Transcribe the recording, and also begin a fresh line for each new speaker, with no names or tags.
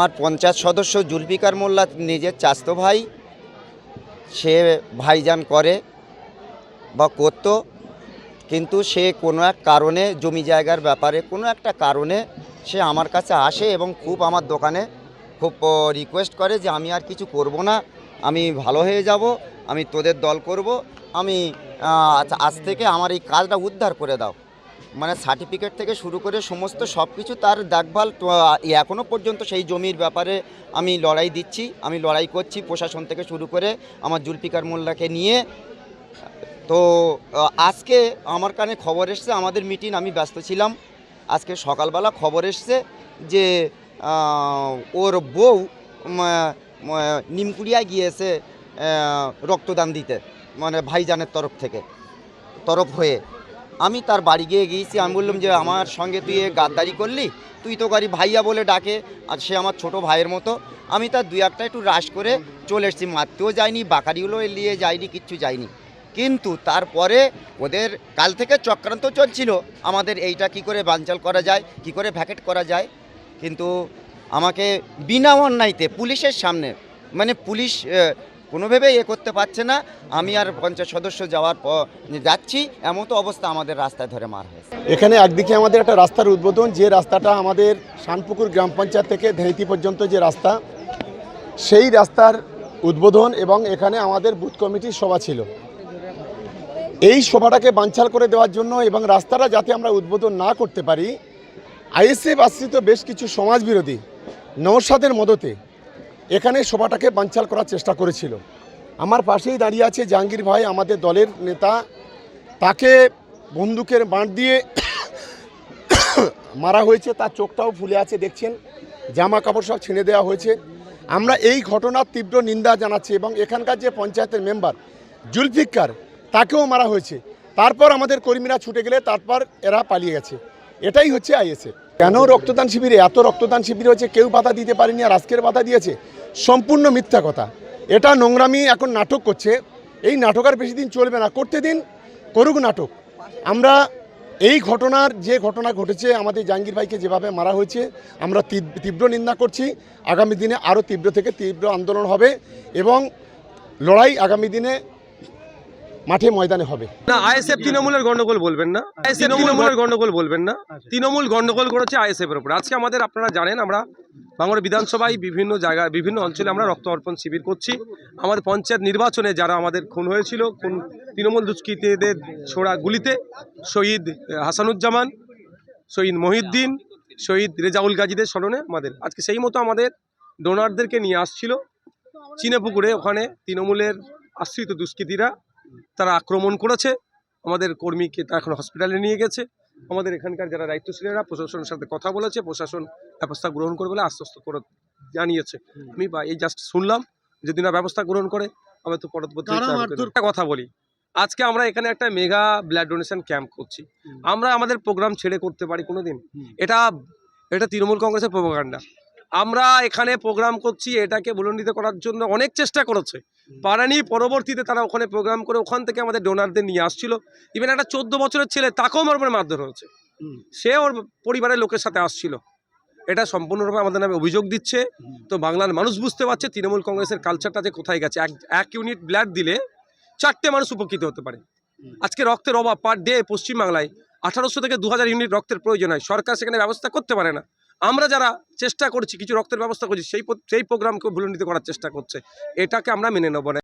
আমার পঞ্চায়েত সদস্য জুলফিকার মোল্লা নিজের চাস্তো ভাই, সে ভাইজান করে বা করত, কিন্তু সে কোনো এক কারণে জমি জায়গার ব্যাপারে কোনো একটা কারণে সে আমার কাছে আসে এবং খুব আমার দোকানে খুব রিকোয়েস্ট করে যে আমি আর কিছু করব না, আমি ভালো হয়ে যাব, আমি তোদের দল করব, আমি আজ থেকে আমার এই কাজটা উদ্ধার করে দাও। মানে সার্টিফিকেট থেকে শুরু করে সমস্ত সব কিছু তার দেখভাল এখনও পর্যন্ত সেই জমির ব্যাপারে আমি লড়াই দিচ্ছি। আমি লড়াই করছি প্রশাসন থেকে শুরু করে আমার জুলফিকার মোল্লাকে নিয়ে। তো আজকে আমার কানে খবর এসছে, আমাদের মিটিং আমি ব্যস্ত ছিলাম। আজকে সকালবেলা খবর এসছে যে ওর বউ নিমকুড়িয়ায় গিয়েছে রক্তদান দিতে মানে ভাইজানের তরফ থেকে, তরফ হয়ে। আমি তার বাড়ি গিয়ে গিয়েছি, আমি বললাম যে আমার সঙ্গে তুই গাদ্দারি করলি, তুই তো গাড়ি ভাইয়া বলে ডাকে, আর সে আমার ছোট ভাইয়ের মতো। আমি তার দুই একটা একটু রাশ করে চলে এসেছি, মারতেও যাইনি, বাকারিগুলো নিয়ে যাইনি, কিচ্ছু যাইনি। কিন্তু তারপরে ওদের কাল থেকে চক্রান্ত চলছিল, আমাদের এইটা কি করে বানচাল করা যায়, কি করে ভ্যাকেট করা যায়। কিন্তু আমাকে বিনা অন্যায়তে পুলিশের সামনে মানে পুলিশ আহ, কোনোভাবে এ করতে পারছে না। আমি আর পঞ্চায়েত সদস্য যাওয়ার পর যাচ্ছি এমন তো অবস্থা আমাদের রাস্তায় ধরে মার হয়েছে।
এখানে একদিকে আমাদের একটা রাস্তার উদ্বোধন যে রাস্তাটা আমাদের শানপুকুর গ্রাম পঞ্চায়েত থেকে ধেঁতি পর্যন্ত যে রাস্তা সেই রাস্তার উদ্বোধন এবং এখানে আমাদের বুথ কমিটির সভা ছিল। এই সভাটাকে বাঞ্ছাল করে দেওয়ার জন্য এবং রাস্তাটা যাতে আমরা উদ্বোধন না করতে পারি আইএসএফ আশ্রিত বেশ কিছু সমাজবিরোধী নৌসাদের মদতে এখানে সভাটাকে বানচাল করার চেষ্টা করেছিল। আমার পাশেই দাঁড়িয়ে আছে জাহাঙ্গীর ভাই, আমাদের দলের নেতা। তাকে বন্দুকের বাঁট দিয়ে মারা হয়েছে, তার চোখটাও ফুলে আছে, দেখছেন? জামা কাপড় সব ছিঁড়ে দেওয়া হয়েছে। আমরা এই ঘটনার তীব্র নিন্দা জানাচ্ছি এবং এখানকার যে পঞ্চায়েতের মেম্বার, জুলফিকার, তাকেও মারা হয়েছে। তারপর আমাদের কর্মীরা ছুটে গেলে তারপর এরা পালিয়ে গেছে। এটাই হচ্ছে আইএসএফ। কেন রক্তদান শিবিরে? এত রক্তদান শিবির হচ্ছে কেউ বাধা দিতে পারেনি আর আজকের বাধা দিয়েছে? সম্পূর্ণ মিথ্যা কথা। এটা নোংরামি এখন নাটক করছে। এই নাটক আর বেশি দিন চলবে না। করতে দিন করুক নাটক। আমরা এই ঘটনার যে ঘটনা ঘটেছে আমাদের জাহাঙ্গীর ভাইকে যেভাবে মারা হয়েছে আমরা তীব্র নিন্দা করছি। আগামী দিনে আরও তীব্র থেকে তীব্র আন্দোলন হবে এবং লড়াই আগামী দিনে মাঠে ময়দানে হবে।
না আইএসএফ তৃণমূলের গন্ডগোল বলবেন না। আইএসএফ তৃণমূলের গন্ডগোল বলবেন না। তৃণমূল গন্ডগোল করেছে আইএসএফ এর উপর। আজকে আমাদের আপনারা জানেন আমরা বাংলার বিধানসভায় বিভিন্ন জায়গায়, বিভিন্ন অঞ্চলে আমরা রক্ত অর্পণ শিবির করছি। আমাদের পঞ্চায়েত নির্বাচনে যারা আমাদের খুন হয়েছিল, খুন তৃণমূল দুষ্কৃতীদের ছোড়া গুলিতে শহীদ হাসানুজ্জামান, শহীদ মহিউদ্দিন, শহীদ রেজাউল গাজীদের স্মরণে আমাদের, আজকে সেই মতো আমাদের ডোনারদেরকে নিয়ে আসছিল। চিনেপুকুরে ওখানে তৃণমূলের আশ্রিত দুষ্কৃতীরা তারা আক্রমণ করেছে। আমাদের কর্মীকে তারা এখন হসপিটালে নিয়ে গেছে। আমাদের এখানকার যারা দায়িত্বশীলেরা প্রশাসনের সাথে কথা বলেছে প্রশাসন ব্যবস্থা গ্রহণ করবে বলে আশ্বস্ত করে জানিয়েছে। আমি বা এই জাস্ট শুনলাম যদি না ব্যবস্থা গ্রহণ করে আমরা তো পরবর্তী একটা কথা বলি। আজকে আমরা এখানে একটা মেগা ব্লাড ডোনেশন ক্যাম্প করছি। আমরা আমাদের প্রোগ্রাম ছেড়ে করতে পারি কোনোদিন? এটা এটা তৃণমূল কংগ্রেসের প্রোপাগান্ডা আমরা এখানে প্রোগ্রাম করছি এটাকে বুলন্ডিত করার জন্য অনেক চেষ্টা করেছে। পারানি পরবর্তীতে তারা ওখানে প্রোগ্রাম করে ওখান থেকে আমাদের ডোনারদের নিয়ে আসছিল। ইভেন একটা চোদ্দ বছরের ছেলে তাকেও মারবার মারধর হয়েছে। সে ওর পরিবারের লোকের সাথে আসছিল। এটা সম্পূর্ণরূপে আমাদের নামে অভিযোগ দিচ্ছে। তো বাংলার মানুষ বুঝতে পারছে তৃণমূল কংগ্রেসের কালচারটা যে কোথায় গেছে। এক এক ইউনিট ব্লাড দিলে চারটে মানুষ উপকৃত হতে পারে। আজকে রক্তের অভাব পার ডে পশ্চিমবাংলায়। আঠারোশো থেকে দু হাজার ইউনিট রক্তের প্রয়োজন হয়। সরকার সেখানে ব্যবস্থা করতে পারে না। আমরা যারা চেষ্টা করছি, কিছু রক্তের ব্যবস্থা করছি, সেই সেই প্রোগ্রামকে ভুলন্ডিত করার চেষ্টা করছে। এটাকে আমরা মেনে নেব না।